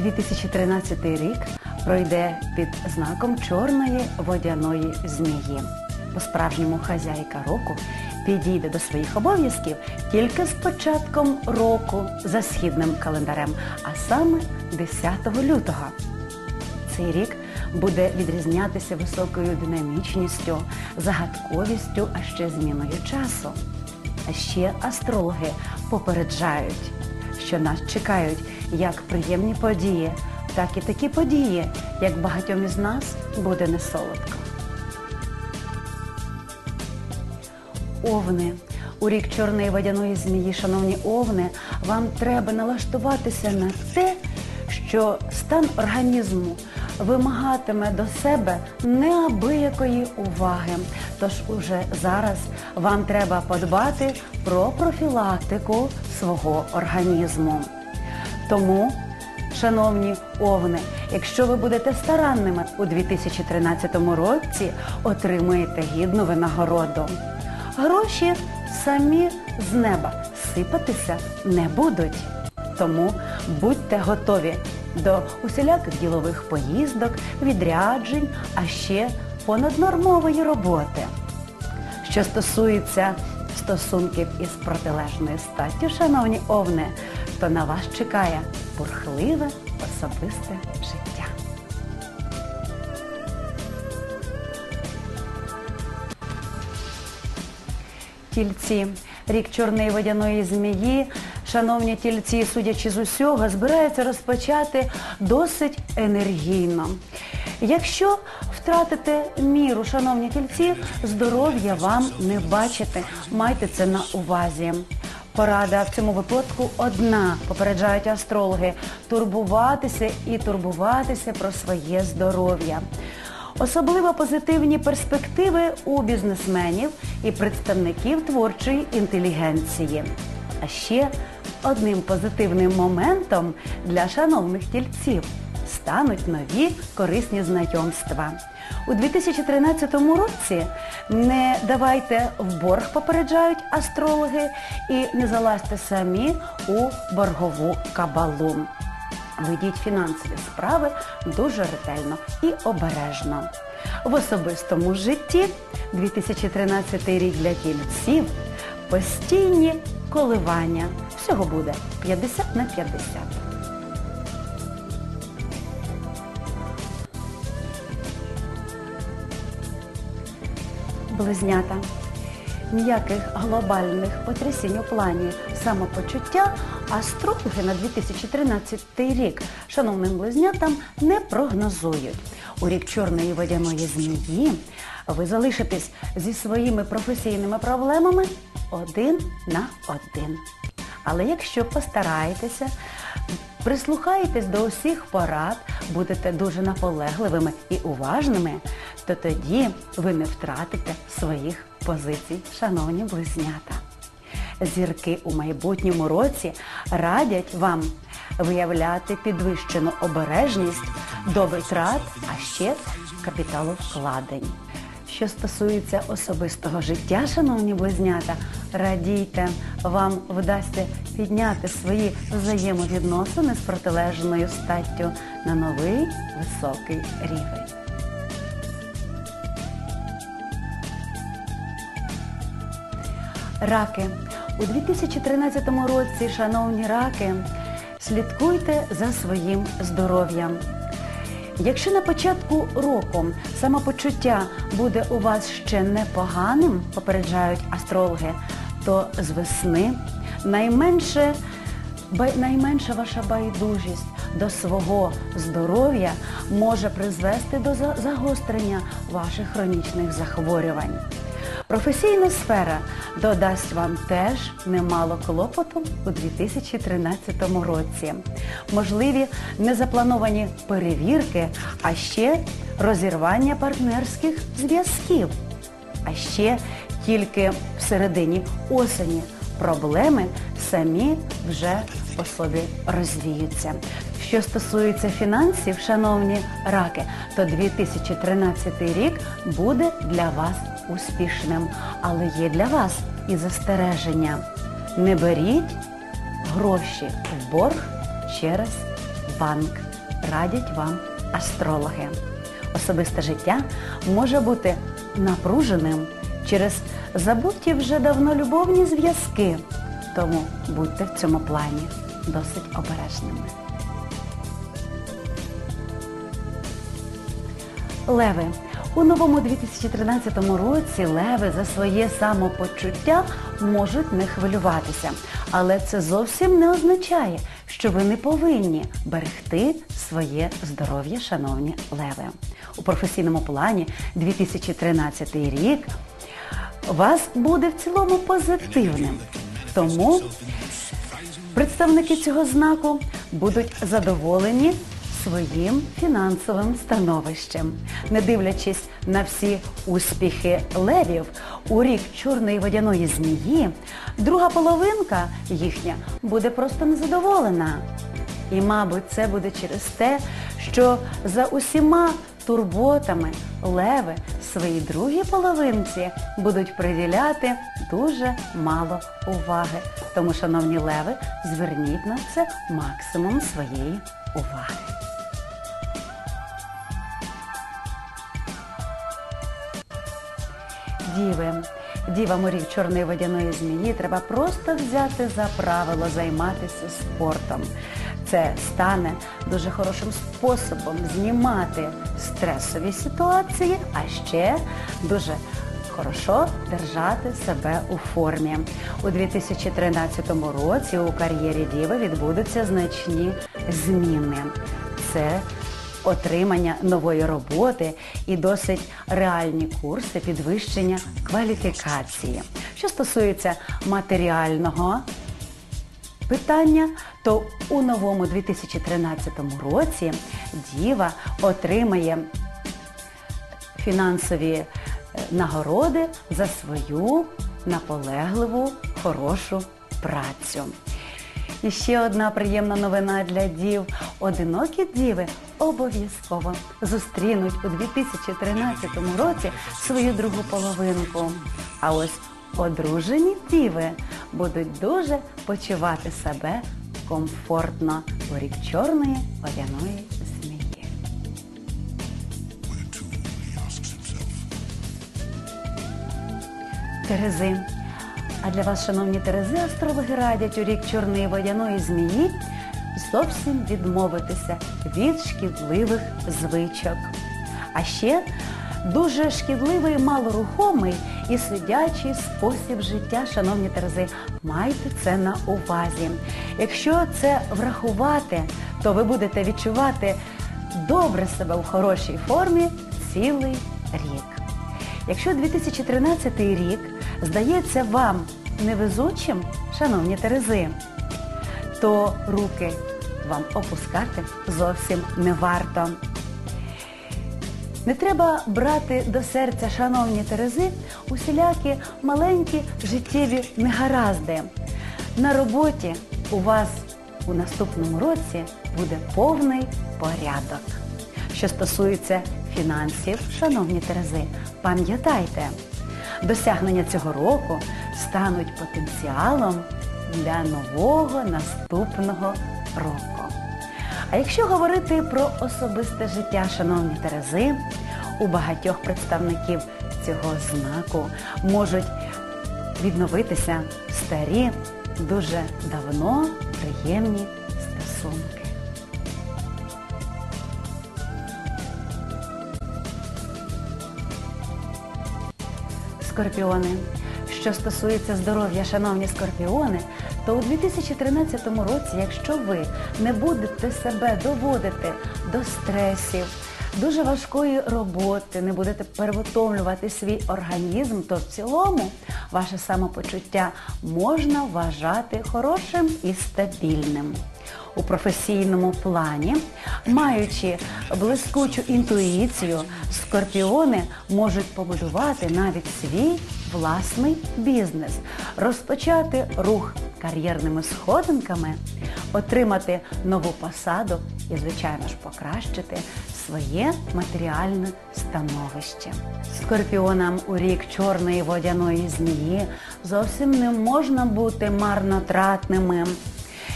2013 рік пройде під знаком чорної водяної змії. По-справжньому хазяйка року підійде до своїх обов'язків тільки з початком року за східним календарем, а саме 10 лютого. Цей рік буде відрізнятися високою динамічністю, загадковістю, а ще зміною часу. А ще астрологи попереджають, що нас чекають як приємні події, так і такі події, як багатьом із нас буде не солодко. Овни. У рік чорної водяної змії, шановні овни, вам треба налаштуватися на те, що стан організму вимагатиме до себе неабиякої уваги. Тож уже зараз вам треба подбати про профілактику свого організму. Тому, шановні овни, якщо ви будете старанними у 2013 році, отримаєте гідну винагороду. Гроші самі з неба сипатися не будуть. Тому будьте готові до усіляких ділових поїздок, відряджень, а ще понаднормової роботи. Що стосується стосунків із протилежною статтю, шановні овни, то на вас чекає бурхливе особисте життя. Тільці, рік чорної водяної змії, шановні тільці, судячи з усього, збираються розпочати досить енергійно. Якщо втратите міру, шановні тільці, здоров'я вам не бачите. Майте це на увазі. Порада в цьому випадку одна, попереджають астрологи, турбуватися і турбуватися про своє здоров'я. Особливо позитивні перспективи у бізнесменів і представників творчої інтелігенції. А ще одним позитивним моментом для шановних тільців стануть нові корисні знайомства. У 2013 році не давайте в борг, попереджають астрологи, і не залазьте самі у боргову кабалу. Ведіть фінансові справи дуже ретельно і обережно. В особистому житті 2013 рік для тільців постійні коливання. Всього буде 50 на 50. Близнята. Ніяких глобальних потрясінь у плані самопочуття астрологи на 2013 рік шановним близнятам не прогнозують. У рік чорної водяної змії ви залишитесь зі своїми професійними проблемами один на один. Але якщо постараєтеся, прислухаєтесь до усіх порад, будете дуже наполегливими і уважними, то тоді ви не втратите своїх позицій, шановні близнята. Зірки у майбутньому році радять вам виявляти підвищену обережність до витрат, а ще капіталовкладень. Що стосується особистого життя, шановні близнята, радійте, вам вдасться підняти свої взаємовідносини з протилежною статтю на новий високий рівень. Раки. У 2013 році, шановні раки, слідкуйте за своїм здоров'ям. Якщо на початку року самопочуття буде у вас ще непоганим, попереджають астрологи, то з весни найменше, найменша ваша байдужість до свого здоров'я може призвести до загострення ваших хронічних захворювань. Професійна сфера додасть вам теж немало клопоту у 2013 році. Можливі незаплановані перевірки, а ще розірвання партнерських зв'язків. А ще тільки в середині осені проблеми самі вже по собі розвіються. Що стосується фінансів, шановні раки, то 2013 рік буде для вас успішним. Але є для вас і застереження. Не беріть гроші в борг через банк. радять вам астрологи. Особисте життя може бути напруженим через забуті вже давно любовні зв'язки. Тому будьте в цьому плані досить обережними. Леви. У новому 2013 році леви за своє самопочуття можуть не хвилюватися. Але це зовсім не означає, що ви не повинні берегти своє здоров'я, шановні леви. У професійному плані 2013 рік вас буде в цілому позитивним. Тому представники цього знаку будуть задоволені своїм фінансовим становищем. Не дивлячись на всі успіхи левів, у рік чорної водяної змії, друга половинка їхня буде просто незадоволена. І, мабуть, це буде через те, що за усіма турботами леви своїй другій половинці будуть приділяти дуже мало уваги. Тому, шановні леви, зверніть на це максимум своєї уваги. Діви. Дівам у рік чорної водяної змії треба просто взяти за правило займатися спортом. Це стане дуже хорошим способом знімати стресові ситуації, а ще дуже хорошо держати себе у формі. У 2013 році у кар'єрі Діви відбудуться значні зміни. Це отримання нової роботи і досить реальні курси підвищення кваліфікації. Що стосується матеріального питання, то у новому 2013 році Діва отримає фінансові е, нагороди за свою наполегливу, хорошу працю. І ще одна приємна новина для дів. Одинокі діви обов'язково зустрінуть у 2013 році свою другу половинку. А ось одружені діви будуть дуже почувати себе комфортно у рік чорної водяної змії. Терези. А для вас, шановні Терези, астрологи радять у рік чорної водяної змії зовсім відмовитися від шкідливих звичок. А ще дуже шкідливий, малорухомий і сидячий спосіб життя, шановні Терези. Майте це на увазі. Якщо це врахувати, то ви будете відчувати добре себе в хорошій формі цілий рік. Якщо 2013 рік здається вам невезучим, шановні Терези, то руки вам опускати зовсім не варто. Не треба брати до серця, шановні Терези, усілякі маленькі життєві негаразди. На роботі у вас у наступному році буде повний порядок. Що стосується фінансів, шановні Терези, пам'ятайте, досягнення цього року стануть потенціалом для нового наступного року. А якщо говорити про особисте життя, шановні Терези, у багатьох представників цього знаку можуть відновитися старі, дуже давно приємні Скорпіони. Що стосується здоров'я, шановні скорпіони, то у 2013 році, якщо ви не будете себе доводити до стресів, дуже важкої роботи, не будете перевтомлювати свій організм, то в цілому ваше самопочуття можна вважати хорошим і стабільним. У професійному плані, маючи блискучу інтуїцію, скорпіони можуть побудувати навіть свій власний бізнес, розпочати рух кар'єрними сходинками, отримати нову посаду і, звичайно ж, покращити своє матеріальне становище. Скорпіонам у рік чорної водяної змії зовсім не можна бути марнотратними.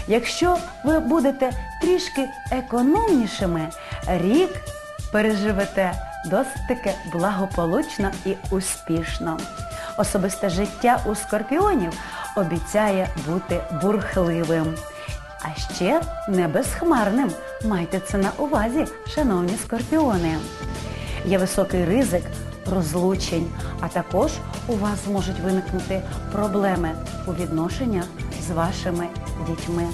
Якщо ви будете трішки економнішими, рік переживете досить таки благополучно і успішно. Особисте життя у скорпіонів обіцяє бути бурхливим. А ще не безхмарним. Майте це на увазі, шановні скорпіони. Є високий ризик розлучень, а також у вас можуть виникнути проблеми у відношеннях з вашими дітьми.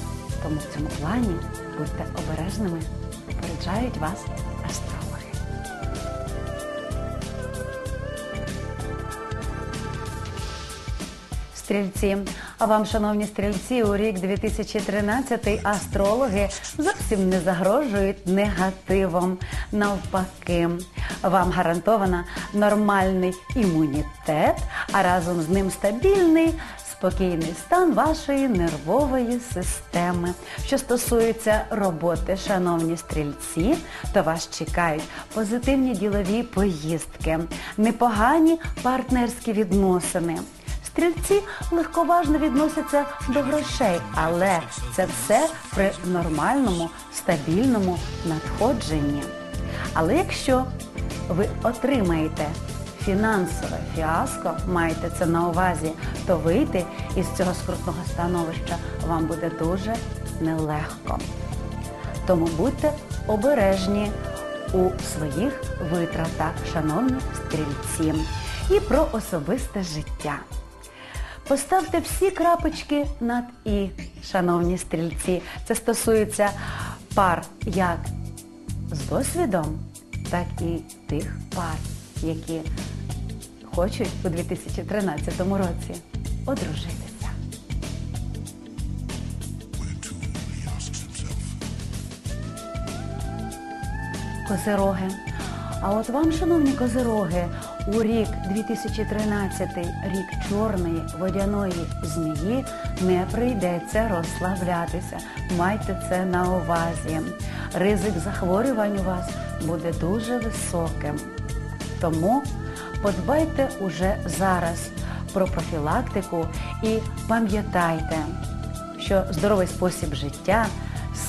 Тому в цьому плані будьте обережними, попереджають вас астрологи. Стрільці, а вам, шановні стрільці, у рік 2013 астрологи зовсім не загрожують негативом. Навпаки, вам гарантовано нормальний імунітет, а разом з ним стабільний. Спокійний стан вашої нервової системи. Що стосується роботи, шановні стрільці, то вас чекають позитивні ділові поїздки, непогані партнерські відносини. Стрільці легковажно відносяться до грошей, але це все при нормальному, стабільному надходженні. Але якщо ви отримаєте фінансове фіаско, маєте це на увазі, то вийти із цього скрутного становища вам буде дуже нелегко. Тому будьте обережні у своїх витратах, шановні стрільці, і про особисте життя. Поставте всі крапочки над І, шановні стрільці. Це стосується пар як з досвідом, так і тих пар, які хочуть у 2013 році одружитися. Козироги. А от вам, шановні козироги, у рік 2013, рік чорної водяної змії, не прийдеться розслаблятися. Майте це на увазі. Ризик захворювань у вас буде дуже високим. Тому подбайте уже зараз про профілактику і пам'ятайте, що здоровий спосіб життя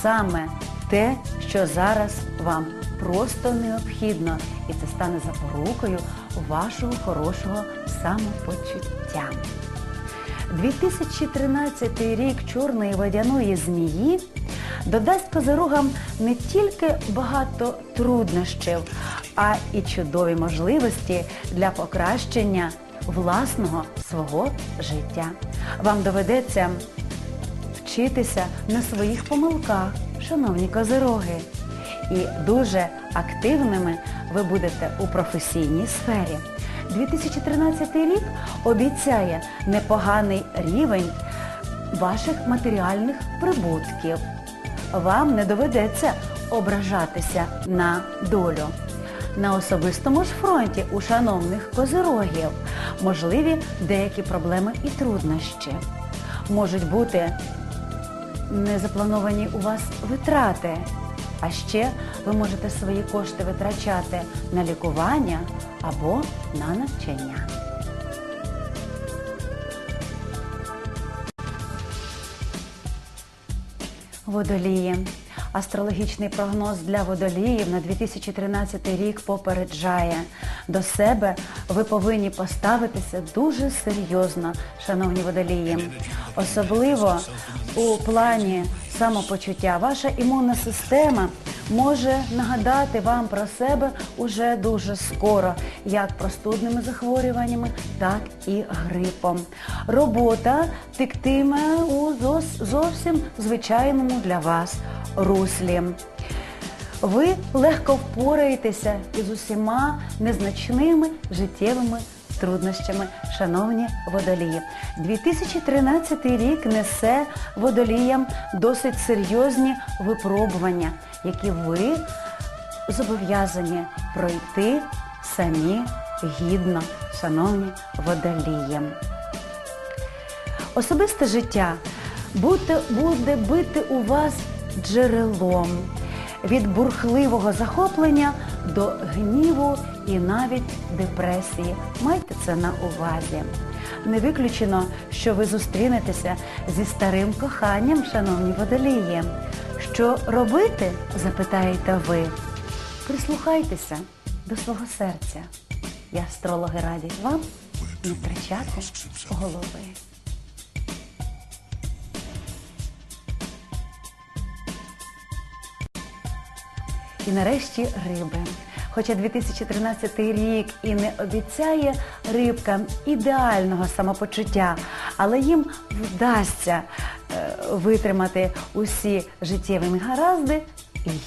саме те, що зараз вам просто необхідно, і це стане запорукою вашого хорошого самопочуття. 2013 рік чорної водяної змії додасть козирогам не тільки багато труднощів, а і чудові можливості для покращення власного свого життя. Вам доведеться вчитися на своїх помилках, шановні козироги. І дуже активними ви будете у професійній сфері. 2013 рік обіцяє непоганий рівень ваших матеріальних прибутків. Вам не доведеться ображатися на долю. На особистому ж фронті у шановних козирогів можливі деякі проблеми і труднощі. Можуть бути незаплановані у вас витрати. А ще ви можете свої кошти витрачати на лікування або на навчання. Водолії. Астрологічний прогноз для водоліїв на 2013 рік попереджає. До себе ви повинні поставитися дуже серйозно, шановні водолії. Особливо у плані самопочуття. Ваша імунна система може нагадати вам про себе уже дуже скоро, як простудними захворюваннями, так і грипом. Робота тектиме у зовсім звичайному для вас руслі. Ви легко впораєтеся із усіма незначними життєвими труднощами, шановні водолії. 2013 рік несе водоліям досить серйозні випробування, які ви зобов'язані пройти самі гідно, шановні водолії. Особисте життя буде, бити у вас джерелом від бурхливого захоплення до гніву і навіть депресії. Майте це на увазі. не виключено, що ви зустрінетеся зі старим коханням, шановні водолії. Що робити? запитаєте ви. Прислухайтеся до свого серця. І астрологи радять вам не втрачати голови. Нарешті риби. Хоча 2013 рік і не обіцяє рибкам ідеального самопочуття, але їм вдасться е, витримати усі життєві негаразди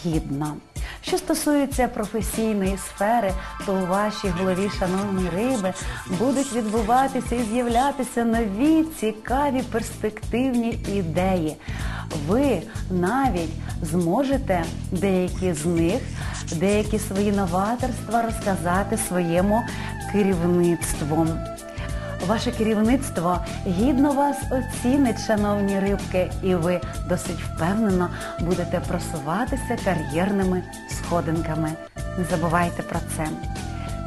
гідно. Що стосується професійної сфери, то у вашій голові, шановні риби, будуть відбуватися і з'являтися нові цікаві перспективні ідеї. Ви навіть зможете деякі з них, деякі свої новаторства розказати своєму керівництву. Ваше керівництво гідно вас оцінить, шановні рибки, і ви досить впевнено будете просуватися кар'єрними сходинками. Не забувайте про це.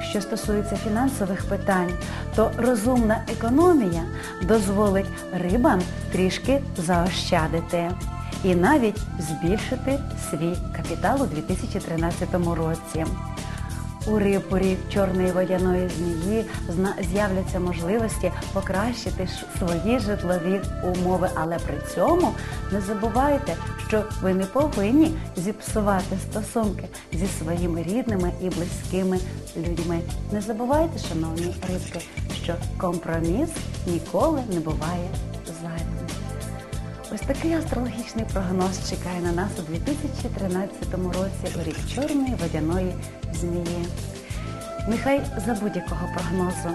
Що стосується фінансових питань, то розумна економія дозволить рибам трішки заощадити і навіть збільшити свій капітал у 2013 році. У рипорі чорної водяної змії з'являться можливості покращити свої житлові умови, але при цьому не забувайте, що ви не повинні зіпсувати стосунки зі своїми рідними і близькими людьми. Не забувайте, шановні рибки, що компроміс ніколи не буває зайвим. Ось такий астрологічний прогноз чекає на нас у 2013 році у рік чорної водяної змії. Нехай за будь-якого прогнозу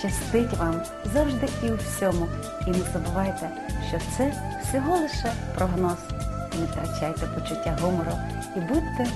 щастить вам завжди і у всьому. І не забувайте, що це всього лише прогноз. Не втрачайте почуття гумору і будьте!